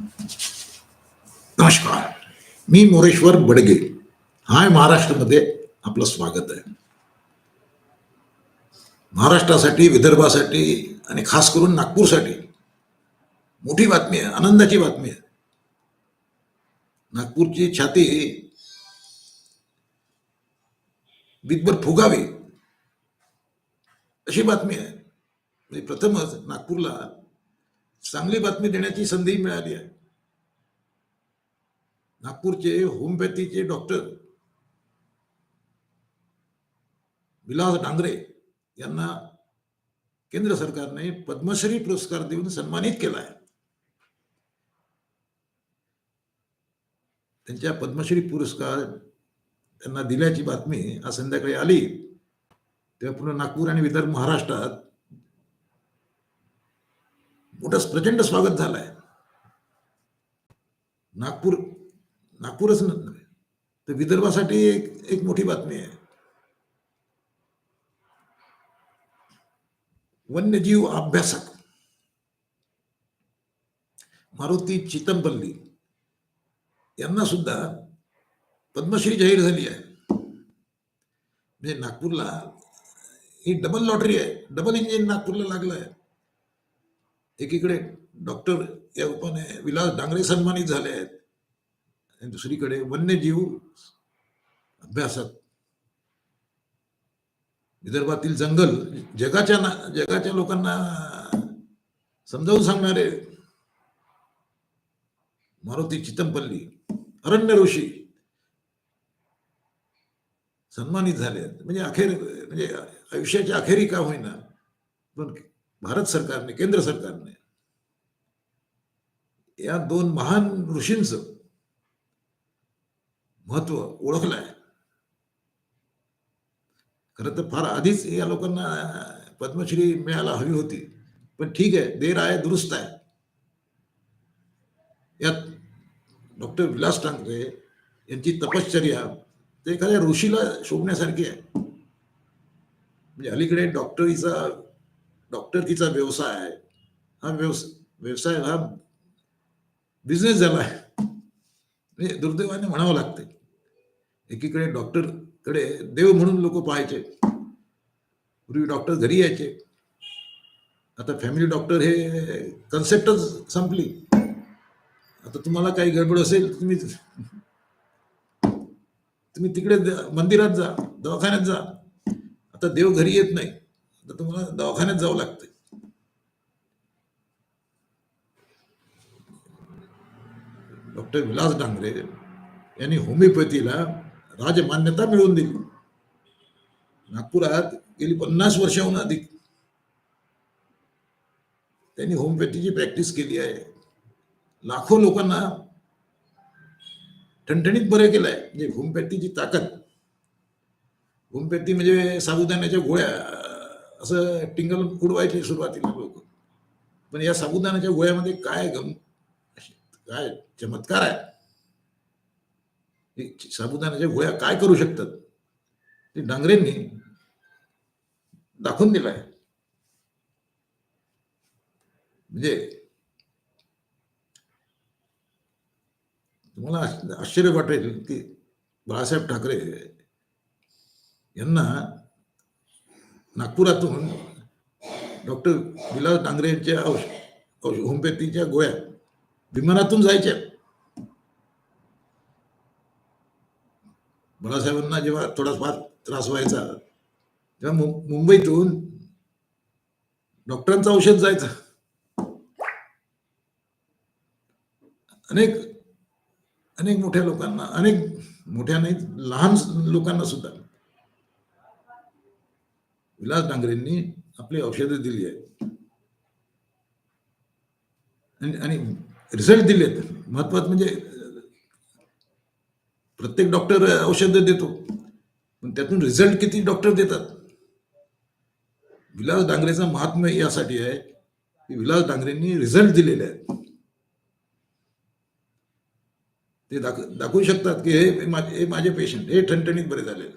नमस्कार. मी मोरेश्वर बडगे. हाय महाराष्ट्रामध्ये आपलं स्वागत आहे. महाराष्ट्रासाठी विदर्भासाठी आणि खास करून नागपूरसाठी मोठी बातमी आहे आनंदाची बातमी आहे. नागपूरची छाती बिदभर फुगावी अशी बातमी आहे. म्हणजे प्रथमच नागपूरला चांगली बातमी देण्याची संधी मिळाली आहे. नागपूरचे होमिओपॅथीचे डॉक्टर विलास डांगरे यांना केंद्र सरकारने पद्मश्री पुरस्कार देऊन सन्मानित केला आहे. त्यांच्या पद्मश्री पुरस्कार त्यांना दिल्याची बातमी आज संध्याकाळी आली. तेव्हा पुन्हा नागपूर आणि विदर्भ महाराष्ट्रात मोठं प्रचंड स्वागत झालंय. नागपूर नागपूरच नव्हे तर विदर्भासाठी एक एक मोठी बातमी आहे. वन्यजीव अभ्यासक. मारुती चितमपल्ली यांना सुद्धा पद्मश्री जाहीर झाली आहे. म्हणजे नागपूरला ही डबल लॉटरी आहे. डबल इंजिन नागपूरला लागलं आहे एकीकडे डॉक्टर या रूपाने विलास डांगरे सन्मानित झाले आहेत. आणि दुसरीकडे वन्यजीव अभ्यासात विदर्भातील जंगल जगाच्या ना जगाच्या लोकांना समजावून सांगणारे मारुती चितमपल्ली अरण्य ऋषी सन्मानित झाले आहेत. म्हणजे अखेर म्हणजे आयुष्याच्या अखेरी का होईना. पण भारत सरकारने केंद्र सरकारने या दोन महान ऋषींच महत्त्व ओळखलं आहे खरं तर फार आधीच या लोकांना पद्मश्री मिळायला हवी होती. पण ठीक आहे देर आहे दुरुस्त आहे. यात डॉक्टर विलास टांगरे यांची तपश्चर्या ते एखाद्या ऋषीला शोभण्यासारखी आहे. म्हणजे अलीकडे डॉक्टरीचा डॉक्टरकीचा व्यवसाय आहे. हा व्यवस व्यवसाय हा बिझनेस झाला आहे म्हणजे दुर्दैवाने म्हणावं लागते एकीकडे डॉक्टरकडे देव म्हणून लोक पाहायचे. पूर्वी डॉक्टर घरी यायचे. आता फॅमिली डॉक्टर हे कन्सेप्टच संपली. आता तुम्हाला काही गडबड असेल तुम्ही तुम्ही तिकडे द- मंदिरात जा दवाखान्यात जा. आता देव घरी येत नाही. तर तुम्हाला दवाखान्यात जावं लागतं डॉक्टर विलास डांगरे यांनी होमिओपॅथीला राजमान्यता मिळवून दिली. नागपुरात गेली पन्नास वर्षाहून अधिक. त्यांनी होमिओपॅथीची प्रॅक्टिस केली आहे. लाखो लोकांना ठणठणीत बरं केलंय. म्हणजे होमिओपॅथीची ताकद. होमिओपॅथी म्हणजे साबुदाण्याच्या गोळ्या असं टिंगल उडवायचे सुरुवातीला लोक. पण या साबुदाण्याच्या गोळ्यामध्ये काय गम काय चमत्कार आहे. साबुदाण्याच्या गोळ्या काय करू शकतात? ते डांगरेंनी दाखवून दिलाय. म्हणजे तुम्हाला आश्चर्य वाटेल की बाळासाहेब ठाकरे यांना नागपुरातून डॉक्टर विलास डांगरे यांच्या औषध औष- होमिओपॅथीच्या गोळ्या विमानातून जायच्या. बाळासाहेबांना जेव्हा थोडाफार त्रास व्हायचा तेव्हा मुंबईतून डॉक्टरांचं औषध जायचं. अनेक अनेक मोठ्या लोकांना अनेक मोठ्या नाही लहान लोकांना सुद्धा विलास डांगरेंनी आपली औषधं दिली आहेत. आणि आणि रिझल्ट आहेत. महत्वाचं म्हणजे प्रत्येक डॉक्टर औषधं देतो. पण त्यातून रिझल्ट किती डॉक्टर देतात? विलास डांगरेचं महात्म्य यासाठी आहे की विलास डांगरेंनी रिझल्ट दिलेले आहेत. ते दाख दाखवू शकतात की हे माझे हे माझे पेशंट हे ठणठणीत बरे झाले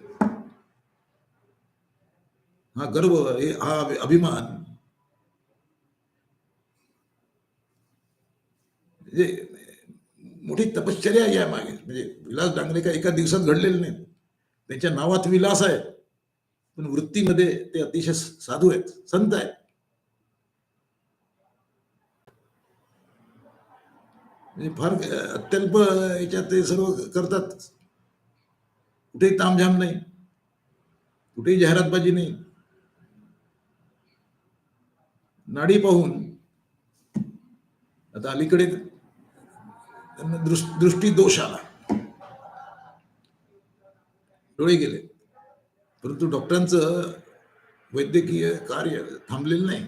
हा गर्व हे हा अभिमान. म्हणजे मोठी तपश्चर्या आहे या मागे. म्हणजे विलास डांगरे काय एका दिवसात घडलेले नाहीत त्यांच्या नावात विलास आहे. पण वृत्तीमध्ये ते अतिशय साधू आहेत संत आहेत. म्हणजे फार अत्यल्प याच्यात ते सर्व करतात. कुठेही तामझाम नाही. कुठेही जाहिरातबाजी नाही. नाडी पाहून. आता अलीकडे त्यांना दृष्टी दोष आला. डोळे गेले. परंतु डॉक्टरांचं वैद्यकीय कार्य थांबलेलं नाही.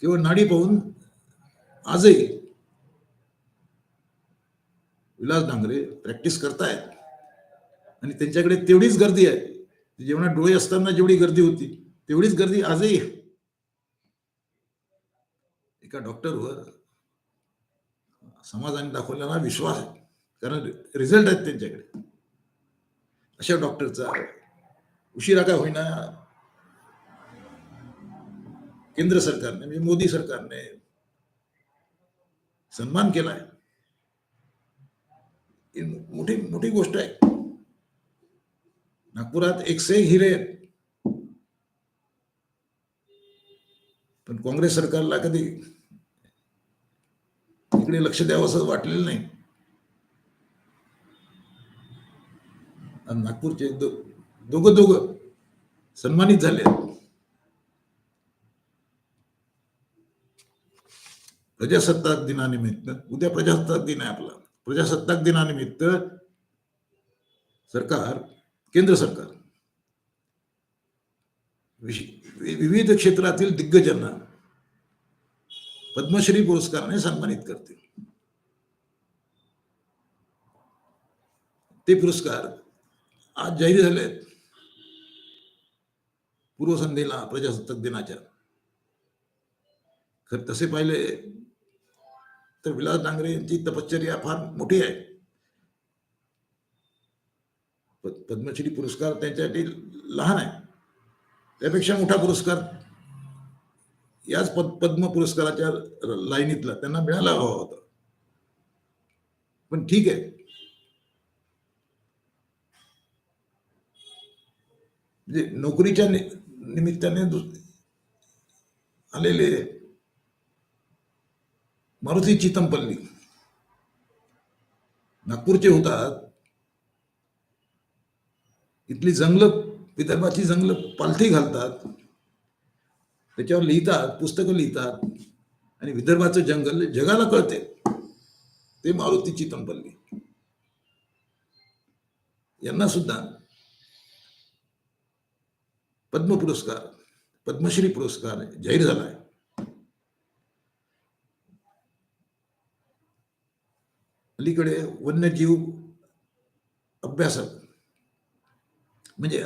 केवळ नाडी पाहून आजही विलास डांगरे प्रॅक्टिस करतायत. आणि त्यांच्याकडे तेवढीच गर्दी आहे. जेवणा डोळे असताना जेवढी गर्दी होती. तेवढीच गर्दी आजही एका डॉक्टरवर समाजाने दाखवलेला विश्वास आहे. कारण रिझल्ट आहेत त्यांच्याकडे. अशा डॉक्टरचा उशिरा काय होईना केंद्र सरकारने म्हणजे मोदी सरकारने सन्मान केलाय आहे. मोठी मोठी गोष्ट आहे. नागपुरात एकशे हिरे आहेत पण काँग्रेस सरकारला कधी इकडे लक्ष द्यावं असं वाटलेलं नाही. नागपूरचे दोघं दोघं सन्मानित झाले. प्रजासत्ताक दिनानिमित्त उद्या प्रजासत्ताक दिन आहे आपला. प्रजासत्ताक दिनानिमित्त सरकार केंद्र सरकार विविध क्षेत्रातील दिग्गजांना पद्मश्री पुरस्काराने सन्मानित करते. ते पुरस्कार आज जाहीर झाले आहेत पूर्वसंध्येला प्रजासत्ताक दिनाच्या. खर तसे पाहिले तर विलास डांगरे यांची तपश्चर्या फार मोठी आहे. पद्मश्री पुरस्कार त्यांच्यासाठी लहान आहे. त्यापेक्षा मोठा पुरस्कार याच पद पद्म पुरस्काराच्या लाईनीतला त्यांना मिळाला हवा होता. पण ठीक आहे. म्हणजे नोकरीच्या निमित्ताने आलेले मारुती चितमपल्ली नागपूरचे होतात. इथली जंगलं विदर्भाची जंगलं पालथी घालतात. त्याच्यावर लिहितात पुस्तकं लिहितात. आणि विदर्भाचं जंगल जगाला कळते. ते मारुती चितमपल्ली यांना सुद्धा पद्म पुरस्कार पद्मश्री पुरस्कार जाहीर झाला आहे अलीकडे वन्यजीव अभ्यासक म्हणजे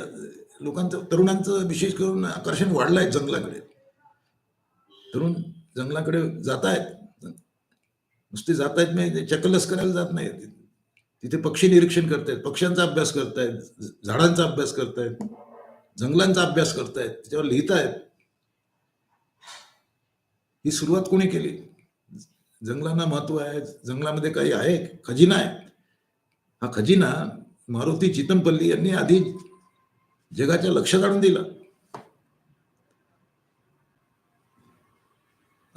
लोकांचं तरुणांचं विशेष करून आकर्षण वाढलंय जंगलाकडे. तरुण जंगलाकडे जात आहेत नुसते जात आहेत म्हणजे चकलस करायला जात नाहीत. तिथे पक्षी निरीक्षण करतायत पक्ष्यांचा अभ्यास करतायत झाडांचा अभ्यास करतायत जंगलांचा अभ्यास करतायत त्याच्यावर लिहितायत. ही सुरुवात कोणी केली? जंगलांना महत्त्व आहे जंगलामध्ये काही आहे? खजिना आहे. हा खजिना मारुती चितमपल्ली यांनी आधी जगाच्या लक्षात आणून दिला.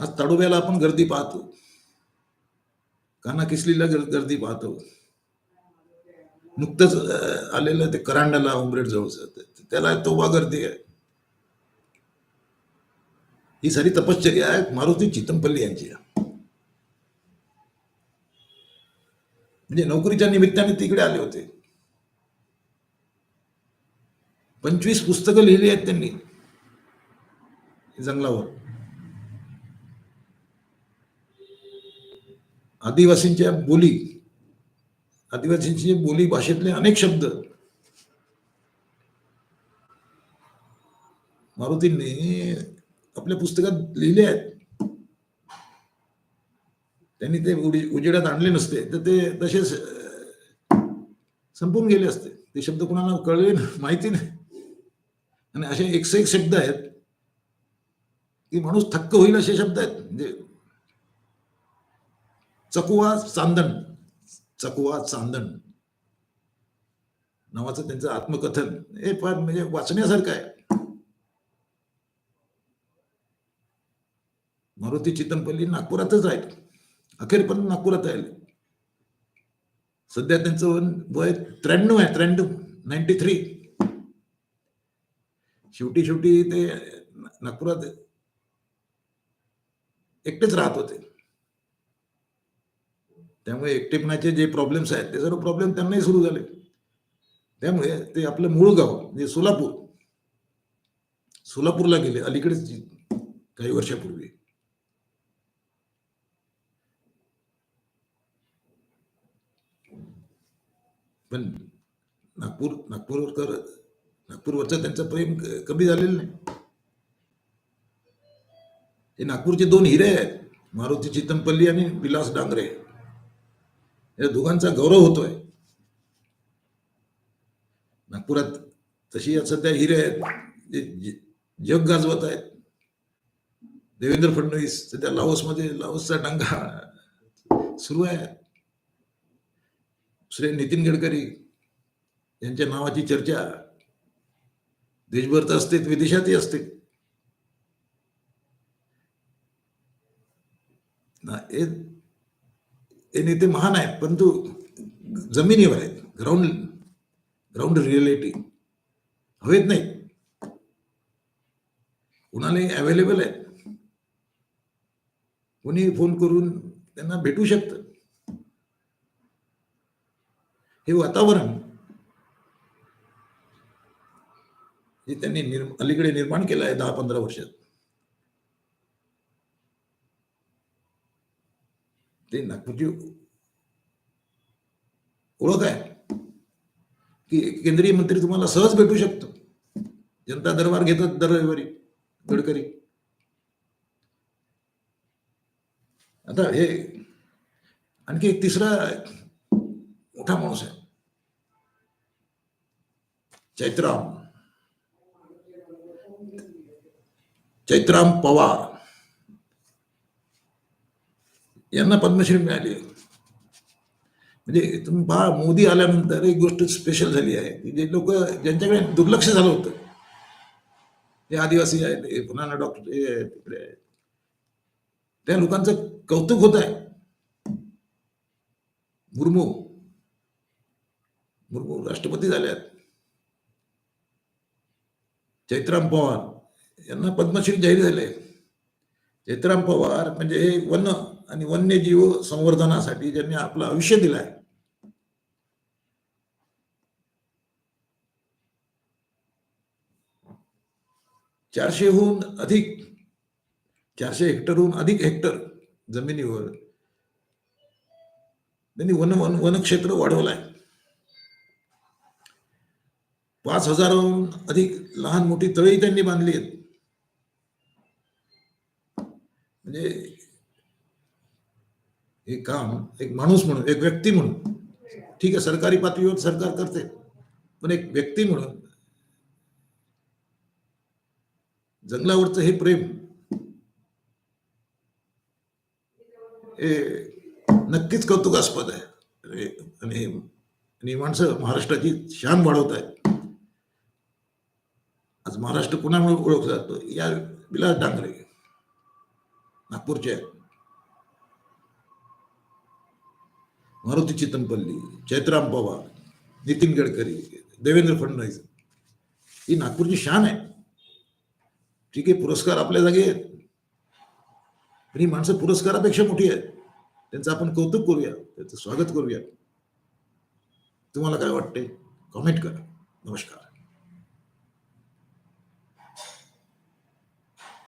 आज ताडोब्याला आपण गर्दी पाहतो. काना किसलीला गर्दी पाहतो. नुकतंच आलेलं ते करांडाला उमरेड जवळच त्याला तोबा गर्दी आहे. ही सारी तपश्चर्या आहे मारुती चितमपल्ली यांची. म्हणजे नोकरीच्या निमित्ताने तिकडे आले होते. पंचवीस पुस्तकं लिहिली आहेत त्यांनी. जंगलावर. आदिवासींच्या बोली आदिवासींची बोली भाषेतले अनेक शब्द. मारुतींनी आपल्या पुस्तकात लिहिले आहेत. त्यांनी ते उजेडात आणले नसते तर ते तसेच संपून गेले असते. ते शब्द कोणाला कळले ना माहिती नाही. आणि असे एकशे एक शब्द आहेत की माणूस थक्क होईल असे शब्द आहेत. म्हणजे चकुवा चांदण चकुवा चांदण. नावाचं त्यांचं आत्मकथन. हे फार म्हणजे वाचण्यासारखं आहे. मारुती चितमपल्ली नागपुरातच आहेत अखेर पण नागपुरात आहे सध्या त्यांचं वय त्र्याण्णव आहे त्र्याण्णव नाईन्टी थ्री शेवटी शेवटी ते नागपुरात एकटेच राहत होते. त्यामुळे एकटेपणाचे जे प्रॉब्लेम्स आहेत ते सर्व प्रॉब्लेम त्यांनाही सुरू झाले. त्यामुळे ते आपलं मूळ गाव म्हणजे सोलापूर सोलापूरला गेले अलीकडेच काही वर्षापूर्वी. पण नागपूर नागपूरकर नागपूरवरचं त्यांचं प्रेम कमी झालेलं नाही. हे नागपूरचे दोन हिरे आहेत मारुती चितमपल्ली आणि विलास डांगरे. या दोघांचा गौरव होतोय. नागपुरात तशी सध्या हिरे आहेत जग गाजवत आहेत. देवेंद्र फडणवीस सध्या लाओसमध्ये लाओसचा डंगा सुरू आहे. श्री नितीन गडकरी यांच्या नावाची चर्चा देशभर तर असते विदेशातही असते. ना हे त्यांनी नेते महान आहेत परंतु जमिनीवर आहेत. ग्राउंड ग्राउंड रिअलिटी हवेत नाही. कुणालाही अवेलेबल आहेत कोणी फोन करून त्यांना भेटू शकतं. हे वातावरण जे त्यांनी निर्म अलीकडे निर्माण केलं आहे दहा पंधरा वर्षात. ते नागपूरची ओळख आहे की केंद्रीय मंत्री तुम्हाला सहज भेटू शकतो जनता दरबार घेतात दर रविवारी गडकरी आता हे आणखी एक तिसरा मोठा माणूस आहे चैत्राम चैत्राम पवार यांना पद्मश्री मिळाली. म्हणजे तुम्ही पहा मोदी आल्यानंतर एक गोष्ट स्पेशल झाली आहे. की जे लोक ज्यांच्याकडे दुर्लक्ष झालं होतं. ते आदिवासी आहेत पुन्हा डॉक्टर आहेत, तिकडे आहेत. त्या लोकांचं कौतुक होत आहे. मुर्मू. मुर्मू राष्ट्रपती झाल्यात. चैत्राम पवार. यांना पद्मश्री जाहीर झाले. चैत्राम पवार म्हणजे हे वन आणि वन्यजीव संवर्धनासाठी ज्यांनी आपलं आयुष्य दिलं आहे चारशेहून अधिक चारशे हेक्टरहून अधिक हेक्टर जमिनीवर त्यांनी वन वन वनक्षेत्र वाढवलं आहे पाच हजाराहून अधिक लहान मोठी तळी त्यांनी बांधली आहेत. म्हणजे हे काम एक माणूस म्हणून एक व्यक्ती म्हणून. ठीक आहे सरकारी पातळीवर सरकार करते. पण एक व्यक्ती म्हणून जंगलावरचं हे प्रेम हे नक्कीच कौतुकास्पद आहे. आणि आणि माणसं महाराष्ट्राची शान वाढवत आहेत. आज महाराष्ट्र कुणामुळे ओळखला जातो? या विलास डांगरे नागपूरचे. आहेत मारुती चितमपल्ली चैत्राम पवार नितीन गडकरी देवेंद्र फडणवीस. ही नागपूरची शान आहे. ठीक आहे पुरस्कार आपल्या जागी आहेत. पण ही माणसं पुरस्कारापेक्षा मोठी आहेत. त्यांचं आपण कौतुक करूया त्यांचं स्वागत करूया. तुम्हाला काय वाटते कॉमेंट करा. नमस्कार.